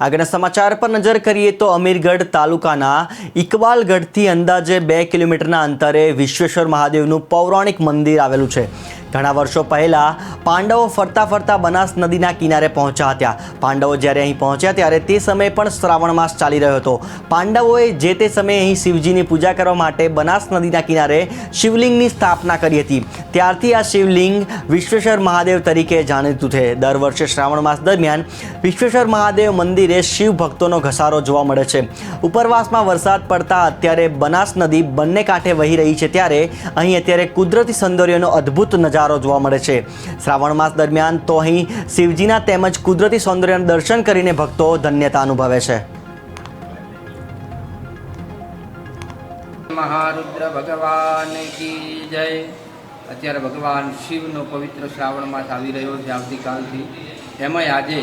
આગળના સમાચાર પર નજર કરીએ તો અમીરગઢ તાલુકાના ઇકબાલગઢથી અંદાજે બે કિલોમીટરના અંતરે વિશ્વેશ્વર મહાદેવનું પૌરાણિક મંદિર આવેલું છે. ઘણા વર્ષો પહેલાં પાંડવો ફરતા ફરતા બનાસ નદીના કિનારે પહોંચ્યા હતા. પાંડવો જ્યારે અહીં પહોંચ્યા ત્યારે તે સમયે પણ શ્રાવણ માસ ચાલી રહ્યો હતો. પાંડવોએ જે તે સમયે અહીં શિવજીની પૂજા કરવા માટે બનાસ નદીના કિનારે શિવલિંગની સ્થાપના કરી હતી. ત્યારથી આ શિવલિંગ વિશ્વેશ્વર મહાદેવ તરીકે જાણીતું છે. દર વર્ષે શ્રાવણ માસ દરમિયાન વિશ્વેશ્વર મહાદેવ મંદિરે શિવ ભક્તોનો ઘસારો જોવા મળે છે. ઉપરવાસમાં વરસાદ પડતા અત્યારે બનાસ નદી બંને કાંઠે વહી રહી છે. ત્યારે અહીં અત્યારે કુદરતી સૌંદર્યનો અદ્ભુત નજારો જોવા મળે છે. શ્રાવણ માસ દરમિયાન તો અહીં શિવજીના તેમજ કુદરતી સૌંદર્યના દર્શન કરીને ભક્તો ધન્યતા અનુભવે છે. મહારુદ્ર ભગવાન કી જય. અત્યારે ભગવાન શિવનો પવિત્ર શ્રાવણ માસ આવી રહ્યો છે આવતીકાલથી. એમાંય આજે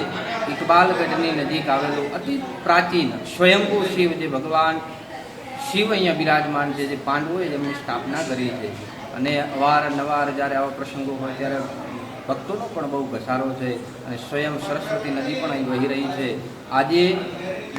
ઇકબાલગઢની નજીક આવેલું અતિ પ્રાચીન સ્વયંભૂ શિવ જે ભગવાન શિવ અહીંયા બિરાજમાન છે, જે પાંડવોએ જેમની સ્થાપના કરી છે. અને અવારનવાર જ્યારે આવા પ્રસંગો હોય ત્યારે ભક્તોનો પણ બહુ ઘસારો છે અને સ્વયં સરસ્વતી નદી પણ અહીં વહી રહી છે. આજે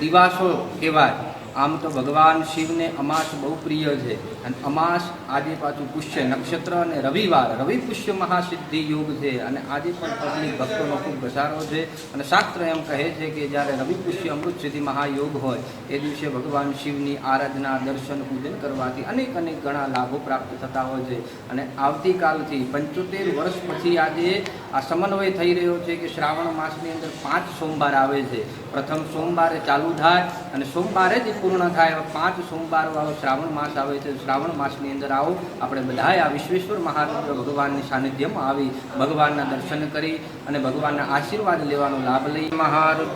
દિવાસો કહેવાય. આમ તો ભગવાન શિવને અમાસ બહુ પ્રિય છે. અને અમાસ આજે પાછું પુષ્ય નક્ષત્ર અને રવિવાર, રવિ પુષ્ય મહાસિદ્ધિ યોગ છે. અને આજે પણ પબ્લિક ભક્તોનો ખૂબ ઘસારો છે. અને શાસ્ત્ર એમ કહે છે કે જ્યારે રવિ પુષ્ય અમૃત સિદ્ધિ મહાયોગ હોય, એ દિવસે ભગવાન શિવની આરાધના, દર્શન, પૂજન કરવાથી અનેક અનેક ઘણા લાભો પ્રાપ્ત થતા હોય છે. અને આવતીકાલથી પંચોતેર વર્ષ પછી આજે આ સમન્વય થઈ રહ્યો છે કે શ્રાવણ માસની અંદર પાંચ સોમવાર આવે છે. પ્રથમ સોમવારે ચાલુ થાય અને સોમવારે જ પૂર્ણ થાય એવા પાંચ સોમવાર વાળો શ્રાવણ માસ આવે છે. શ્રાવણ માસની અંદર આવો, આપણે બધાએ આ વિશ્વેશ્વર મહાદેવ ભગવાનની સાનિધ્યમાં આવી ભગવાનના દર્શન કરી અને ભગવાનના આશીર્વાદ લેવાનો લાભ લઈ મહારુદ્ર